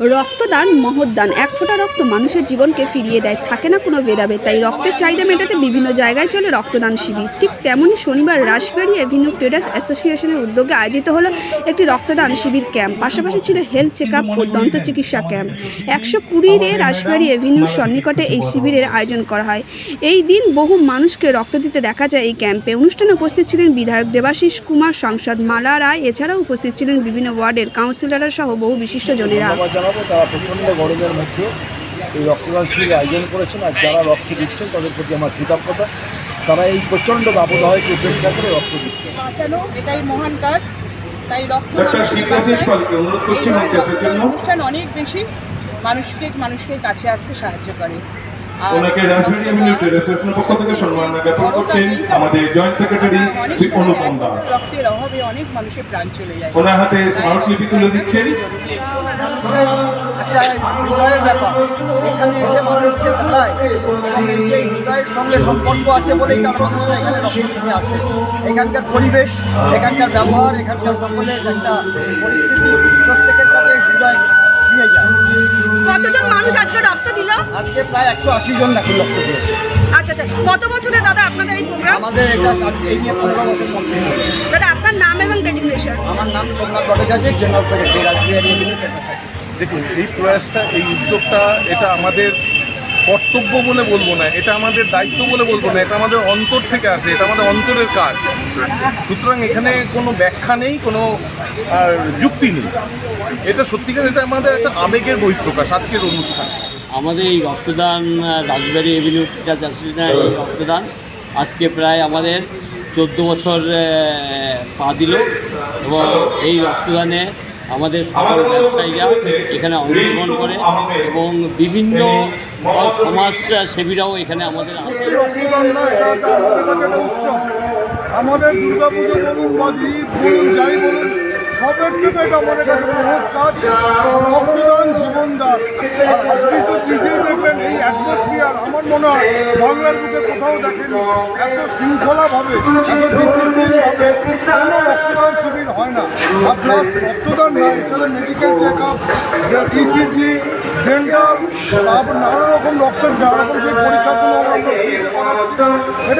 রক্তদান মহৎদান। এক ফোঁটা রক্ত মানুষের জীবনকে ফিরিয়ে দেয়। থাকে না কোনো ভেদাভেদ, তাই রক্তের চাহিদা মেটাতে বিভিন্ন জায়গায় চলে রক্তদান শিবির। ঠিক তেমনই শনিবার রাসবেরি এভিনিউ ট্রেডার্স অ্যাসোসিয়েশনের উদ্যোগে আয়োজিত হলো একটি রক্তদান শিবির ক্যাম্প। পাশাপাশি ছিল হেলথ চেক আপ ও দন্ত চিকিৎসা ক্যাম্প। একশো কুড়ির রাসবেরি এভিনিউর সন্নিকটে এই শিবিরের আয়োজন করা হয়। এই দিন বহু মানুষকে রক্ত দিতে দেখা যায় এই ক্যাম্পে। অনুষ্ঠানে উপস্থিত ছিলেন বিধায়ক দেবাশিস কুমার, সাংসদ মালা রায়, এছাড়াও উপস্থিত ছিলেন বিভিন্ন ওয়ার্ডের কাউন্সিলররা সহ বহু বিশিষ্টজনেরা জানাব তারা প্রচণ্ড গরমের মধ্যে এই রক্তদান শিবির আয়োজন করেছেন আর যারা রক্ত দিচ্ছেন তাদের প্রতি আমার কৃতজ্ঞতা। তারা এই প্রচণ্ড দাবদাহকে উপেক্ষা করে রক্ত দিচ্ছেন বাঁচানো এটাই মহান কাজ। তাই রক্ত অনুষ্ঠান অনেক বেশি। মানুষকে মানুষকে কাছে আসতে সাহায্য করে। আর ওনাকে রাজবাড়ি এভিনিউ ট্রেড পক্ষ থেকে সম্মান জ্ঞাপন করছেন আমাদের জয়েন্ট সেক্রেটারি শ্রী অনুপম দাস। রক্তের অভাবে অনেক মানুষের প্রাণ চলে যায়। ওনার হাতে স্মারক লিপি তুলে দিচ্ছেন। একটা ব্যাপার। এখানে এসে মানুষকে সঙ্গে সম্পর্ক আছে বলেই তারা মানুষরা এখানে এখানকার পরিবেশ, এখানকার ব্যবহার, এখানকার সকলের একটা পরিস্থিতি, প্রত্যেকের কতজন মানুষ আজকে রক্ত দিল? আজকে প্রায় একশো আশি জন এখন রক্ত দিয়েছে আচ্ছা আচ্ছা। কত বছরে দাদা আপনাদের এই প্রোগ্রাম আমাদের এটা এই নিয়ে পনেরো বছর কমপ্লিট হয়েছে দাদা আপনার নাম এবং ডেজিগনেশন আমার নাম সোমনাথ ভট্টাচার্য জেনারেল সেক্রেটারি রাজবিহারী দেখুন এই প্রয়াসটা এই উদ্যোগটা এটা আমাদের কর্তব্য বলে বলব না এটা আমাদের দায়িত্ব বলে বলব না এটা আমাদের অন্তর থেকে আসে এটা আমাদের অন্তরের কাজ। সুতরাং এখানে কোনো ব্যাখ্যা নেই কোনো আর যুক্তি নেই। এটা সত্যিকার এটা আমাদের একটা আবেগের বহিঃপ্রকাশ আজকের অনুষ্ঠান। আমাদের এই রক্তদান রাজবাড়ি এভিনিউ অ্যাসোসিয়েশনের এই রক্তদান আজকে প্রায় আমাদের চোদ্দ বছর পা দিল এবং এই রক্তদানে আমাদের সকল ব্যবসায়ীরা এখানে অংশগ্রহণ করে এবং বিভিন্ন সমাজ সেবীরাও এখানে আমাদের আমাদের কাছে একটা উৎসব। আমাদের দুর্গা পুজো বলুন বা বলুন যাই বলুন সবের থেকে এটা মনে কাছে মহৎ কাজ রক্তদান জীবনদান আপনি তো নিজেই দেখলেন এই অ্যাটমসফিয়ার আমার মনে হয় বাংলার বুকে কোথাও দেখেন, এত শৃঙ্খলাভাবে, এত ডিসিপ্লিনভাবে কোনো রক্তদান শিবির হয় না। আর প্লাস রক্তদান না, এছাড়া medical check up ECG dental তারপর নানা রকম রক্তের নানা রকম যে পরীক্ষাগুলো আমরা ফ্রিতে করাচ্ছি এটা